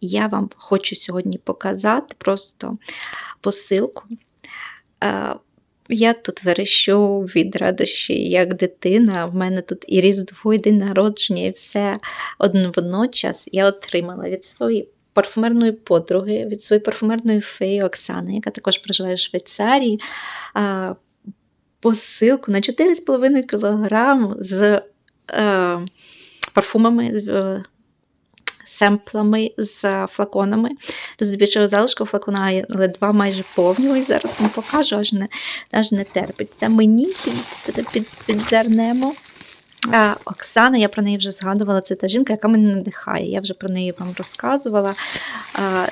я вам хочу сьогодні показати просто посилку. Е, Я тут верещу від радощі, як дитина. В мене тут і Різдво, і день народження, і все одно водночас я отримала від своєї парфумерної подруги, від своєї парфумерної феї Оксани, яка також проживає в Швейцарії. Посилку на 4,5 кг з е, парфумами, е, семплами, з флаконами. Тут здебільшого залишку флакона, але два майже повні. Ось зараз вам покажу, аж не, аж не терпить. Це мені під, під, під, підзернемо. Оксана, я про неї вже згадувала, це та жінка, яка мене надихає. Я вже про неї вам розказувала.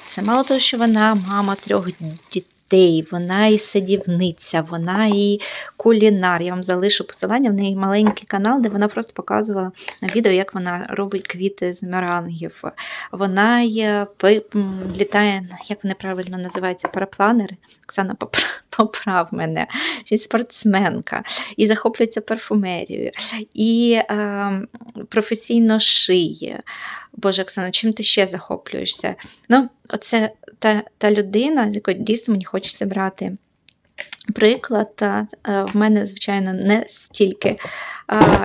Це мало того, що вона мама трьох дітей. Вона і садівниця, вона і кулінар. Я вам залишу посилання. В неї маленький канал, де вона просто показувала на відео, як вона робить квіти з мерангів. Вона є, літає, як вони правильно називаються, парапланери. Оксана, поправ мене, й спортсменка, і захоплюється парфумерією, і е, професійно шиє. Боже, Оксана, чим ти ще захоплюєшся? Ну, оце та, та людина, з якої дійсно мені хочеться брати приклад. Е, в мене, звичайно, не стільки,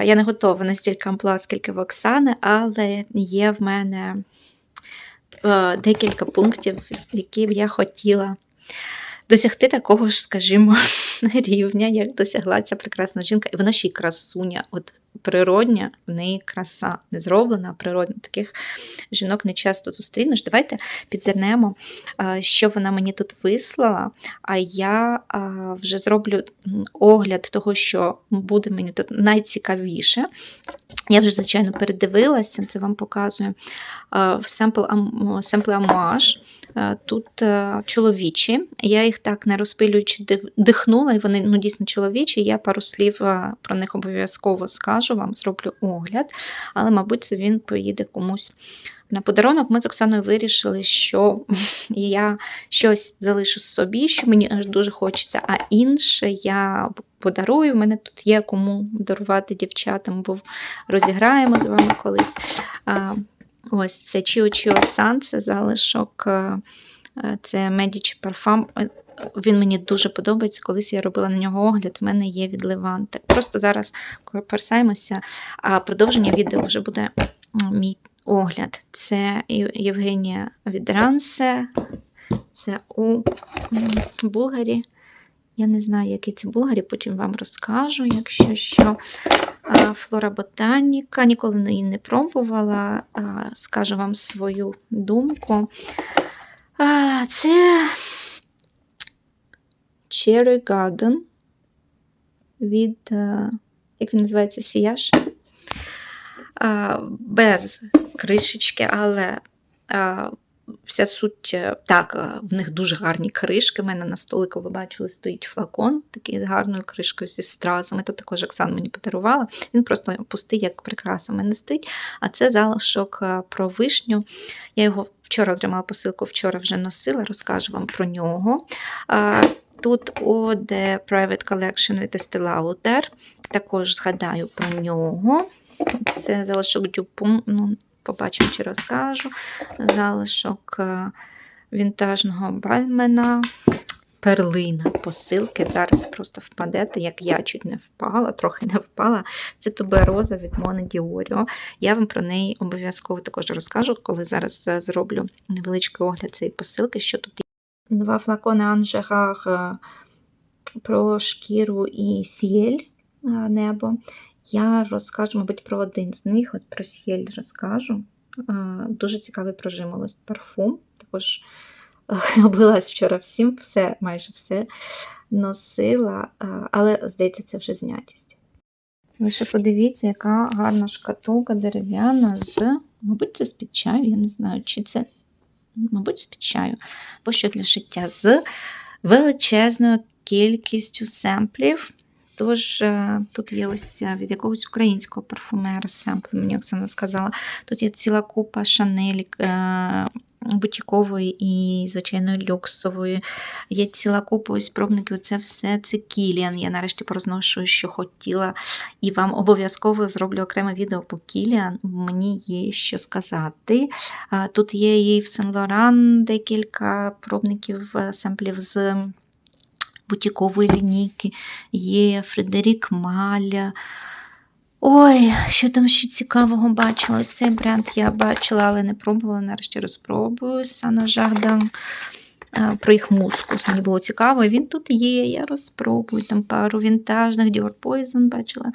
я не готова настільки амплуа, скільки в Оксани, але є в мене е, декілька пунктів, які б я хотіла досягти такого ж, скажімо, рівня, як досягла ця прекрасна жінка. І вона ще й красуня, от природня, в неї краса не зроблена, а природня. Таких жінок не часто зустрінеш. Давайте підзирнемо, що вона мені тут вислала. А я вже зроблю огляд того, що буде мені тут найцікавіше. Я вже, звичайно, передивилася, це вам показую. В семпл ам- амуаж. Тут чоловічі. Я їх так не розпилюючи дихнула, і вони ну, дійсно чоловічі. Я пару слів е, про них обов'язково скажу, вам зроблю огляд, але, мабуть, це він поїде комусь на подарунок. Ми з Оксаною вирішили, що я щось залишу собі, що мені аж дуже хочеться, а інше я подарую. У мене тут є кому дарувати дівчатам, бо розіграємо з вами колись. Ось це Чіо Чіо Сан, це залишок, це Medici Parfum. Він мені дуже подобається. Колись я робила на нього огляд, в мене є від Леванти. Просто зараз персаємося, а продовження відео вже буде мій огляд. Це Євгенія від Рансе, це у Булгарі. Я не знаю, який це Булгарі, потім вам розкажу, якщо що. Флора Ботаніка, ніколи її не пробувала. Скажу вам свою думку. Це Cherry Garden від, е, як він називається, Сіяш. Без кришечки, але вся суть е, так, е, в них дуже гарні кришки. У мене на столику, ви бачили, стоїть флакон такий з гарною кришкою зі стразами. Тут також Оксана мені подарувала. Він просто пустий, як прикраса в мене стоїть. А це залишок про вишню. Я його вчора отримала посилку, вчора вже носила, розкажу вам про нього. Тут The Private Collection від Estee Lauder. Також згадаю про нього. Це залишок дюпум. Ну, побачимо чи розкажу. Залишок е, вінтажного бальмена. Перлина посилки. Зараз просто впадете, як я чуть не впала, трохи не впала. Це тубероза від Моне Діоріо. Я вам про неї обов'язково також розкажу, коли зараз е, зроблю невеличкий огляд цієї посилки, що тут. Два флакони Анжерар е, про шкіру і сіель е, небо. Я розкажу, мабуть, про один з них, от про сіель розкажу. Е, Дуже цікавий прожимолость парфум. Також облилась вчора всім, все, майже все носила, але, здається, це вже знятість. Лише подивіться, яка гарна шкатулка дерев'яна з, мабуть, це з-під чаю, я не знаю, чи це, мабуть, з-під чаю, бо що для життя з величезною кількістю семплів. Тож е, тут є ось е, від якогось українського парфумера семпли, мені Оксана сказала. Тут є ціла купа Шанель, е, бутікової і, звичайно, люксової. Є ціла купа ось пробників. Це все це Кіліан. Я нарешті порозношу, що хотіла. І вам обов'язково зроблю окреме відео по Кіліан. Мені є що сказати. Тут є і в Сен Лоран декілька пробників семплів з бутікової лінійки, є Фредерік Маля. Ой, що там ще цікавого бачила? Ось цей бренд я бачила, але не пробувала. Нарешті розпробую. Сана Жагдан. Е, Про їх мускус. Мені було цікаво. Він тут є, я розпробую. Там пару вінтажних. Dior Poison бачила.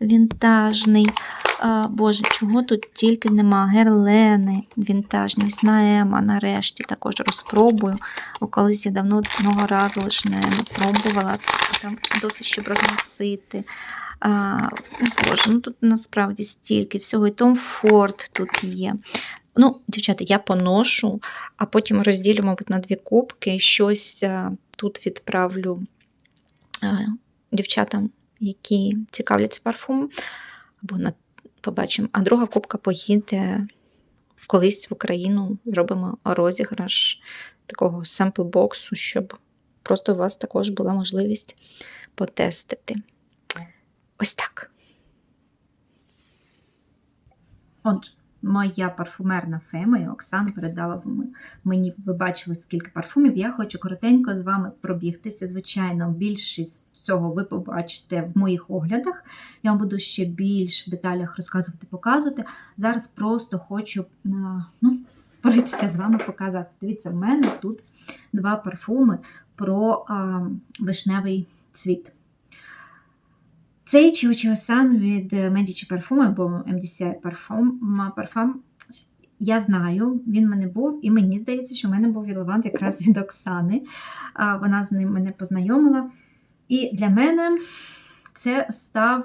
Вінтажний. А, Боже, чого тут тільки нема. Герлени вінтажні. Ось на Ема нарешті також розпробую. Бо колись я давно одного разу лише на Ема пробувала. Там досить щоб розносити. А, Боже, ну тут насправді стільки всього. І Том Форд тут є. Ну, дівчата, я поношу, а потім розділю, мабуть, на дві кубки щось тут відправлю дівчатам, які цікавляться парфумом. Або на, побачимо. А друга кубка поїде колись в Україну. Зробимо розіграш такого семпл-боксу, щоб просто у вас також була можливість потестити. Ось так. Отже, моя парфумерна фема, і Оксана передала мені, ви бачили, скільки парфумів. Я хочу коротенько з вами пробігтися. Звичайно, більшість цього ви побачите в моїх оглядах. Я вам буду ще більш в деталях розказувати, показувати. Зараз просто хочу ну, пройтися з вами показати. Дивіться, в мене тут два парфуми про а, вишневий цвіт. Цей Чіочіосан від Medici Parfum або MDCI Parfum, Parfum, я знаю, він мене був, і мені здається, що в мене був лавант якраз від Оксани. Вона з ним мене познайомила. І для мене це став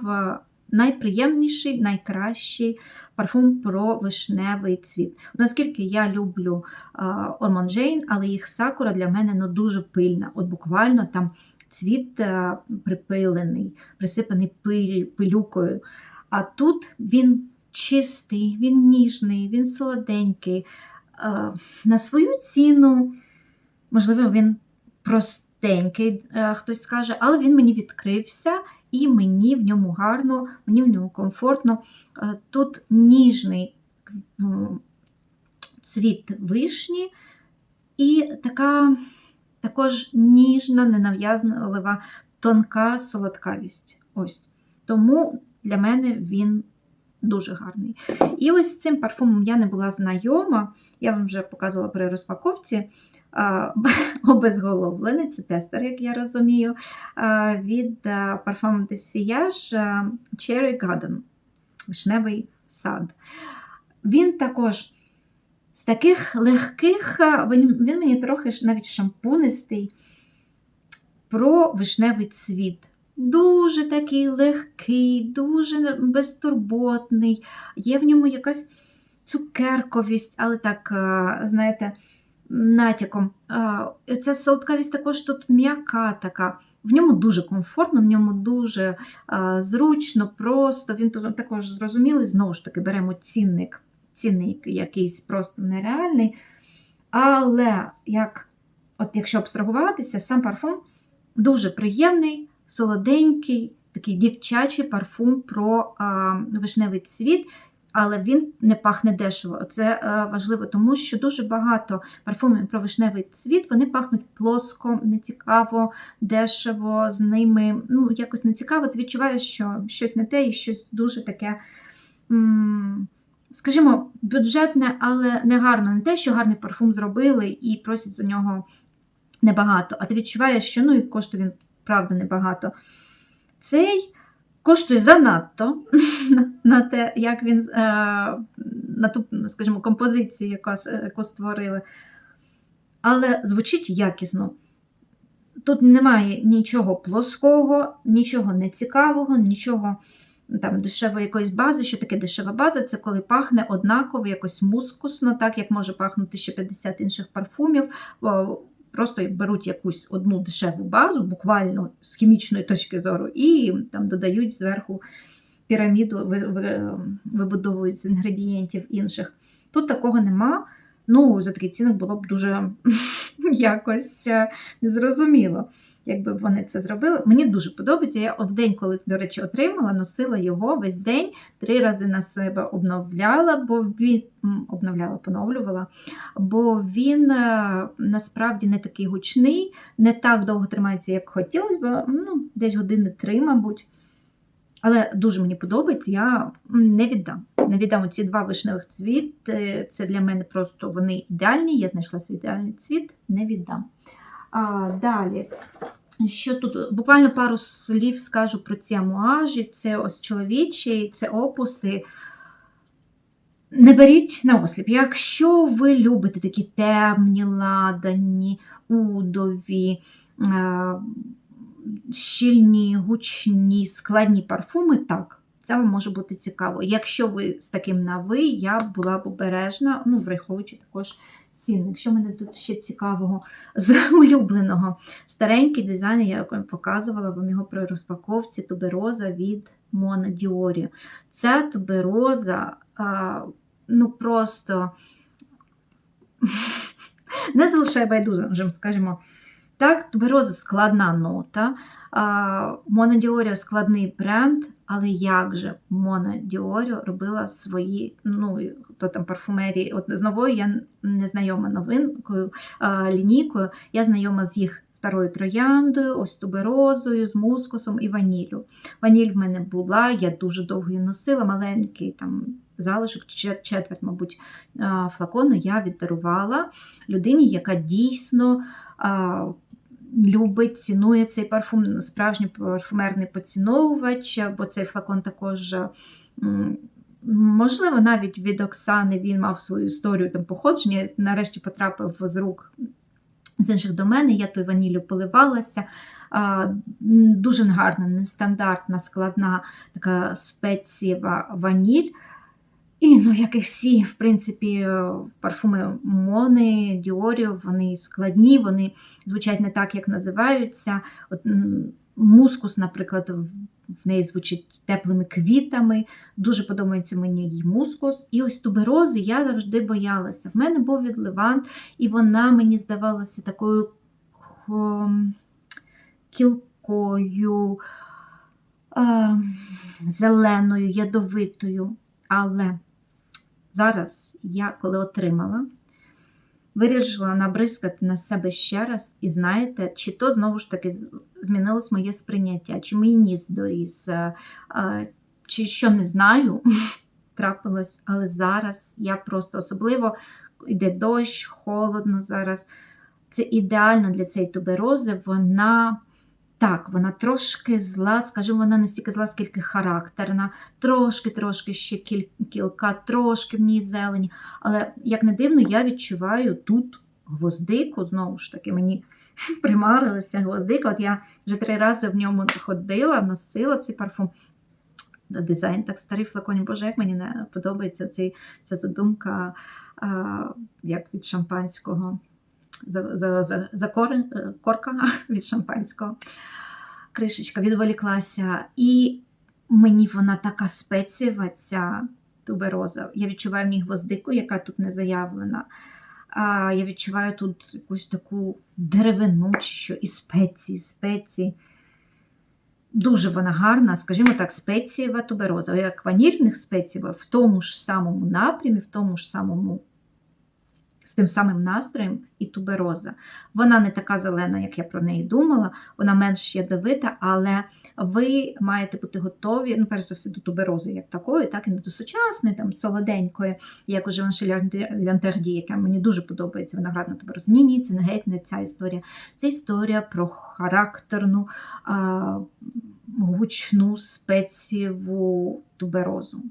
найприємніший, найкращий парфум про вишневий цвіт. Наскільки я люблю Ормон Джейн, але їх сакура для мене ну, дуже пильна. От буквально там цвіт припилений, присипаний пилюкою. А тут він чистий, він ніжний, він солоденький. На свою ціну, можливо, він простенький, хтось скаже, але він мені відкрився. І мені в ньому гарно, мені в ньому комфортно. Тут ніжний цвіт вишні і така також ніжна, ненав'язлива, тонка солодкавість. Ось. Тому для мене він дуже гарний. І ось з цим парфумом я не була знайома, я вам вже показувала при розпаковці. Обезголовлений, це тестер, як я розумію, від Parfum de Sillage Cherry Garden, вишневий сад. Він також з таких легких, він, він мені трохи навіть шампунистий, про вишневий цвіт. Дуже такий легкий, дуже безтурботний, є в ньому якась цукерковість, але так, знаєте, натяком. Ця солодкавість також тут м'яка така. В ньому дуже комфортно, в ньому дуже зручно, просто. Він тут також зрозумілий, знову ж таки, беремо цінник цінник якийсь просто нереальний. Але як, от якщо абстрагуватися, сам парфум дуже приємний, солоденький, такий дівчачий парфум про а, вишневий цвіт, але він не пахне дешево. Це а, важливо, тому що дуже багато парфумів про вишневий цвіт вони пахнуть плоско, нецікаво, дешево, з ними ну, якось нецікаво. Ти відчуваєш, що щось не те і щось дуже таке. М скажімо, бюджетне, але не гарно. Не те, що гарний парфум зробили і просять за нього небагато. А ти відчуваєш, що ну і коштує він, правда, небагато. Цей коштує занадто на те, як він е, на ту, скажімо, композицію, яку, яку створили. Але звучить якісно. Тут немає нічого плоского, нічого нецікавого, нічого там дешевої якоїсь бази. Що таке дешева база? Це коли пахне однаково, якось мускусно, так як може пахнути ще 50 інших парфумів. Просто беруть якусь одну дешеву базу, буквально з хімічної точки зору, і там додають зверху піраміду, вибудовують з інгредієнтів інших. Тут такого нема. Ну, за такий цінник було б дуже якось е, незрозуміло, якби вони це зробили. Мені дуже подобається. Я в день, коли, до речі, отримала, носила його весь день, три рази на себе обновляла, бо він обновляла, поновлювала, бо він е, насправді не такий гучний, не так довго тримається, як хотілося б, ну, десь години три, мабуть. Але дуже мені подобається, я не віддам. Не віддам ці два вишневих цвіти. Це для мене просто вони ідеальні. Я знайшла свій ідеальний цвіт, не віддам. А, далі. Що тут? Буквально пару слів скажу про ці амуажі. Це ось чоловічі, це опуси. Не беріть на осліп. Якщо ви любите такі темні, ладані, удові, е, щільні, гучні, складні парфуми, так, це вам може бути цікаво. Якщо ви з таким на ви, я була б обережна, ну, враховуючи також цінник. Що мене тут ще цікавого з улюбленого? Старенький дизайн, я вам показувала вам його при розпаковці тубероза від Мона Діорі. Ця тубероза, а, ну просто не залишає байдужим, скажімо. Так, тубероза складна нота. Мона Діоріо складний бренд, але як же Мона Діоріо робила свої, ну, хто там парфумерії. От з новою я не знайома новинкою, лінійкою. Я знайома з їх старою трояндою, ось туберозою, з мускусом і ваніллю. Ваніль в мене була, я дуже довго її носила, маленький там. Залишок, четверть, мабуть, флакону я віддарувала людині, яка дійсно любить, цінує цей парфум, справжній парфумерний поціновувач, бо цей флакон також, можливо, навіть від Оксани він мав свою історію там походження, нарешті потрапив з рук з інших до мене, я той ваніллю поливалася. Дуже гарна, нестандартна, складна така спецієва ваніль. І, ну, як і всі, в принципі, парфуми Мони, Діоріо, вони складні, вони звучать не так, як називаються. От, Мускус, наприклад, в неї звучить теплими квітами. Дуже подобається мені її мускус. І ось туберози я завжди боялася. В мене був від Левант, і вона мені здавалася такою кілкою, зеленою, ядовитою. Але Зараз я, коли отримала, вирішила набризкати на себе ще раз, і знаєте, чи то знову ж таки змінилось моє сприйняття, чи мій ніс доріс, е, чи що не знаю, трапилось, але зараз я просто особливо йде дощ, холодно зараз. Це ідеально для цієї туберози, вона. Так, вона трошки зла, скажімо, вона не стільки зла, скільки характерна, трошки-трошки ще кіль, кілка, трошки в ній зелені. Але, як не дивно, я відчуваю тут гвоздику, знову ж таки, мені примарилася гвоздика. От я вже три рази в ньому ходила, носила цей парфум. Дизайн так старий флаконі, Боже, як мені не подобається цей, ця задумка, як від шампанського за, за, за, за кор, е, корка від шампанського. Кришечка відволіклася. І мені вона така спецієва, ця тубероза. Я відчуваю в ній гвоздику, яка тут не заявлена. А Я відчуваю тут якусь таку деревину, чи що, і спеції, спеції. Дуже вона гарна, скажімо так, спецієва тубероза. Як ванільних спецієва в тому ж самому напрямі, в тому ж самому з тим самим настроєм і тубероза. Вона не така зелена, як я про неї думала, вона менш ядовита, але ви маєте бути готові, ну, перш за все, до туберози, як такої, так і не до сучасної, там, солоденької, як уже Лянтерді, яка мені дуже подобається виноградна тубероза. Ні, ні, це не геть не ця історія. Це історія про характерну, а, гучну спецієву туберозу.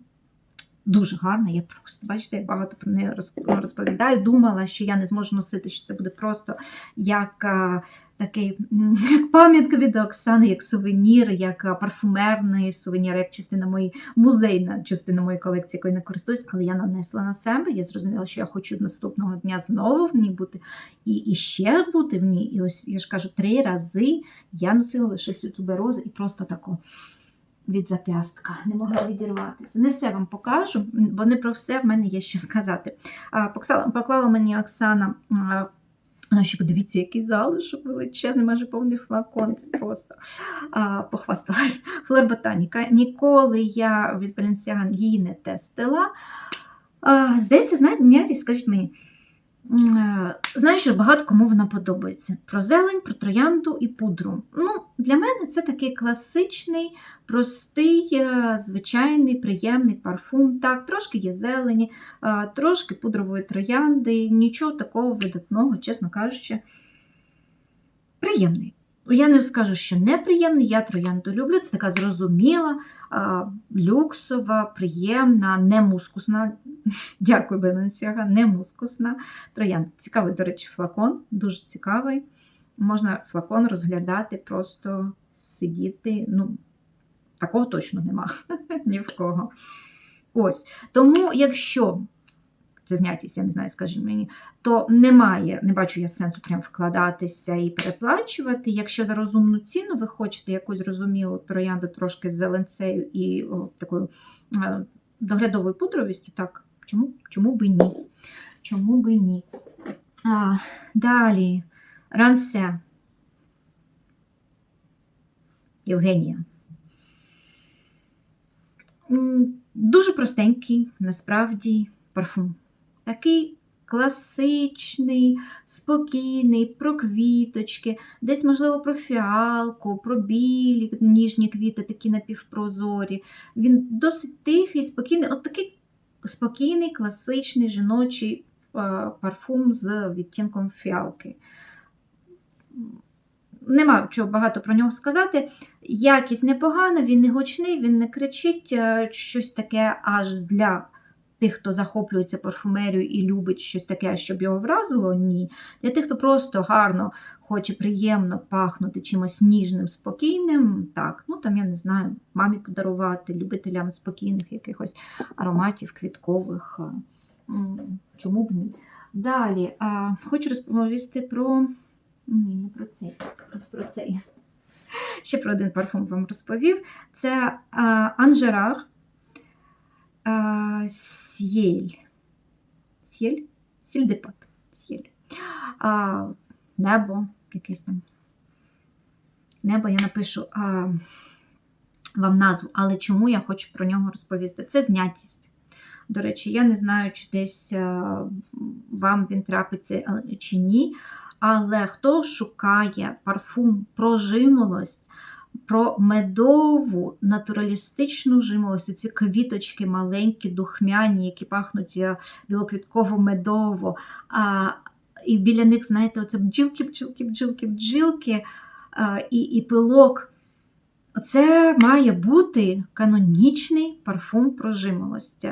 Дуже гарна, я просто, бачите, я багато про неї розповідаю. Думала, що я не зможу носити, що це буде просто як а, такий як пам'ятка від Оксани, як сувенір, як парфумерний сувенір, як частина моєї музейна частина моєї колекції, якою не користуюсь, але я нанесла на себе. Я зрозуміла, що я хочу наступного дня знову в ній бути і і ще бути в ній. І ось я ж кажу, три рази я носила лише цю туберозу і просто таку від зап'ястка, не могла відірватися. Не все вам покажу, бо не про все в мене є що сказати. Поклала, мені Оксана. вона ще подивіться, який залишок величезний, майже повний флакон. Це просто а, похвасталась. Флер Ботаніка. Ніколи я від Balenciaga її не тестила. А, здається, знаєте, скажіть мені. Е, Знаю, що багато кому вона подобається. Про зелень, про троянду і пудру. Ну, для мене це такий класичний, простий, е, звичайний, приємний парфум. Так, трошки є зелені, е, трошки пудрової троянди, нічого такого видатного, чесно кажучи. Приємний. Я не скажу, що неприємний, я троянду люблю. Це така зрозуміла, люксова, приємна, не мускусна. Дякую, Бенесяга, не мускусна. Троянда. Цікавий, до речі, флакон, дуже цікавий. Можна флакон розглядати, просто сидіти. Ну, такого точно нема ні в кого. Ось. Тому, якщо це знятість, я не знаю, скажіть мені, то немає, не бачу я сенсу прям вкладатися і переплачувати. Якщо за розумну ціну ви хочете якусь зрозумілу троянду трошки з зеленцею і о, такою е, доглядовою пудровістю, так, чому, чому би ні? Чому би ні? А, далі, рансе. Євгенія. Дуже простенький, насправді, парфум. Такий класичний, спокійний, про квіточки, десь, можливо, про фіалку, про білі ніжні квіти, такі напівпрозорі. Він досить тихий, спокійний, от такий спокійний, класичний жіночий парфум з відтінком фіалки. Нема чого багато про нього сказати. Якість непогана, він не гучний, він не кричить, щось таке аж для тих, хто захоплюється парфумерією і любить щось таке, щоб його вразило, ні. Для тих, хто просто гарно хоче приємно пахнути чимось ніжним, спокійним, так, ну там я не знаю, мамі подарувати, любителям спокійних якихось ароматів, квіткових. Чому б ні? Далі а, хочу розповісти про. Ні, не про цей. Про цей. Ще про один парфум вам розповів. Це Анжерар а, Сєль. Сєль? Сільдепат. Сєль. А, небо, якесь там. Небо я напишу а, вам назву, але чому я хочу про нього розповісти? Це знятість. До речі, я не знаю, чи десь вам він трапиться чи ні. Але хто шукає парфум про жимолость, про медову натуралістичну жимолость, оці квіточки маленькі, духмяні, які пахнуть е, білоквітково-медово, а, і біля них, знаєте, оце бджілки, бджілки, бджілки, бджілки а, і, і пилок. Це має бути канонічний парфум про жимолость.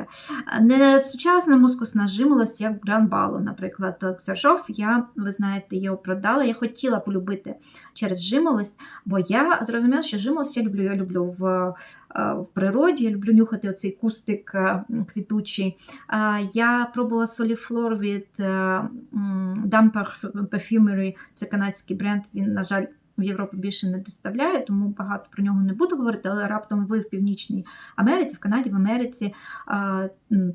Не сучасна мускусна жимолость, як Гран Бало, наприклад, Ксержов. Я, ви знаєте, його продала. Я хотіла полюбити через жимолость, бо я зрозуміла, що жимолость я люблю. Я люблю в, е, в природі, я люблю нюхати оцей кустик е, квітучий. Я пробувала соліфлор від е, м, Damper Perfumery, це канадський бренд. Він, на жаль, в Європу більше не доставляє, тому багато про нього не буду говорити, але раптом ви в Північній Америці, в Канаді, в Америці,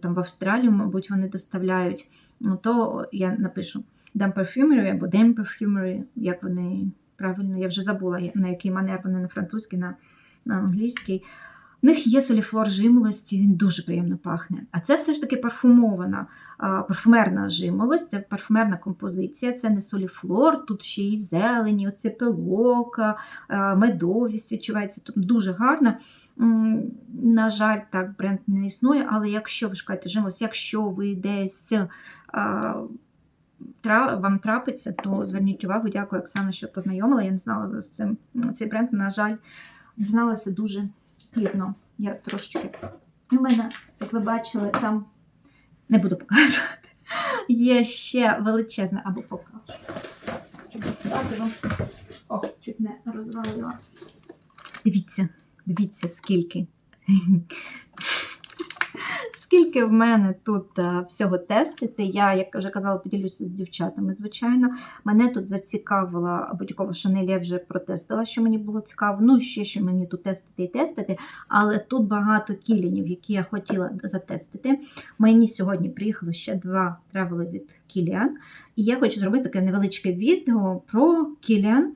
там в Австралію, мабуть, вони доставляють, ну, то я напишу Dam Perfumery або Dame Perfumery, як вони правильно, я вже забула, на який манер вони на французький, на, на англійський. В них є соліфлор жимолості, він дуже приємно пахне. А це все ж таки парфумована, парфумерна жимолость, це парфумерна композиція, це не соліфлор, тут ще й зелені, оце пилок, а, медовість відчувається. Тут дуже гарно. На жаль, так, бренд не існує, але якщо ви шукаєте жимолость, якщо ви десь вам трапиться, то зверніть увагу. Дякую, Оксана, що познайомила. Я не знала з цим. Цей бренд, на жаль, дізналася дуже пізно. Я трошечки. У мене, як ви бачили, там не буду показувати. Є ще величезне, або покажу. О, чуть не розвалила. Дивіться, дивіться, скільки. Скільки в мене тут е, всього тестити, я, як вже казала, поділюся з дівчатами, звичайно. Мене тут зацікавила будь-якого Шанель, я вже протестила, що мені було цікаво. Ну, ще що мені тут тестити і тестити, але тут багато кілінів, які я хотіла затестити. Мені сьогодні приїхало ще два тревели від Кіліан. І я хочу зробити таке невеличке відео про Кіліан.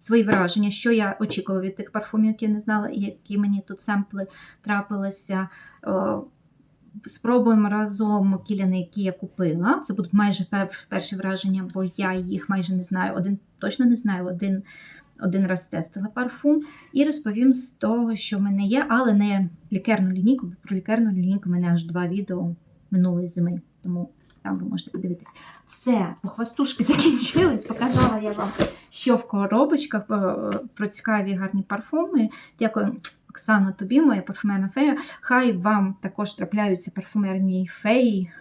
Свої враження, що я очікувала від тих парфумів, які не знала, і які мені тут семпли трапилися. Спробуємо разом кіляни, які я купила. Це будуть майже перші враження, бо я їх майже не знаю. Один точно не знаю, один, один раз тестила парфум. І розповім з того, що в мене є, але не лікерну лінійку, бо про лікерну лінійку в мене аж два відео минулої зими. Тому там ви можете подивитись. Все, хвастушки закінчились. Показала я вам, що в коробочках е, про цікаві гарні парфуми. Дякую, Оксана, тобі, моя парфумерна фея. Хай вам також трапляються парфумерні феї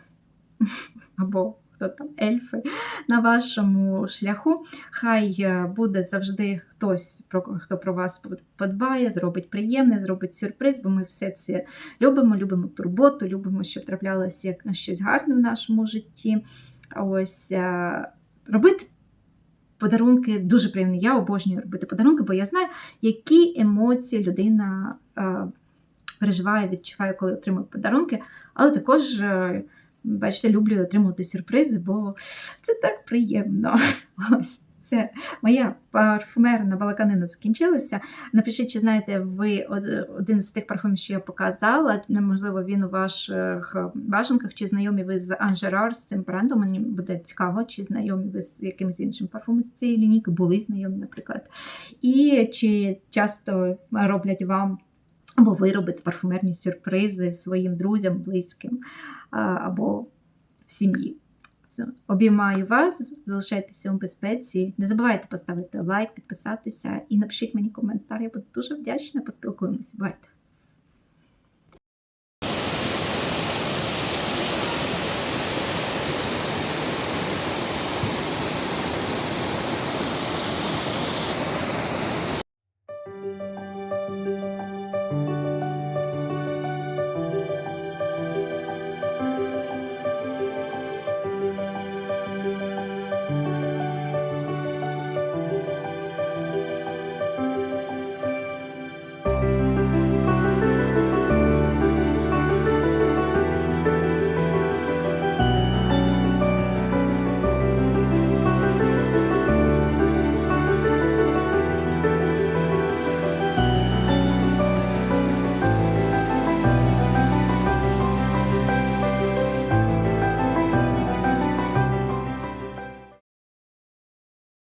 або хто там ельфи на вашому шляху. Хай е, буде завжди хтось, хто про вас подбає, зробить приємне, зробить сюрприз, бо ми все це любимо, любимо турботу, любимо, щоб траплялося щось гарне в нашому житті. Ось е, робити. Подарунки дуже приємні. Я обожнюю робити подарунки, бо я знаю, які емоції людина е, переживає, відчуває, коли отримує подарунки. Але також, е, бачите, люблю отримувати сюрпризи, бо це так приємно. Ось. Все, моя парфумерна балаканина закінчилася. Напишіть, чи знаєте ви один з тих парфумів, що я показала. Можливо, він у ваших бажанках, чи знайомі ви з Анжерар, з цим брендом. Мені буде цікаво, чи знайомі ви з якимось іншим парфумом з цієї лінійки, були знайомі, наприклад. І чи часто роблять вам. Або виробити парфумерні сюрпризи своїм друзям, близьким, або в сім'ї. Обіймаю вас, залишайтеся у безпеці. Не забувайте поставити лайк, підписатися і напишіть мені коментар. Я буду дуже вдячна, поспілкуємося. Бувайте!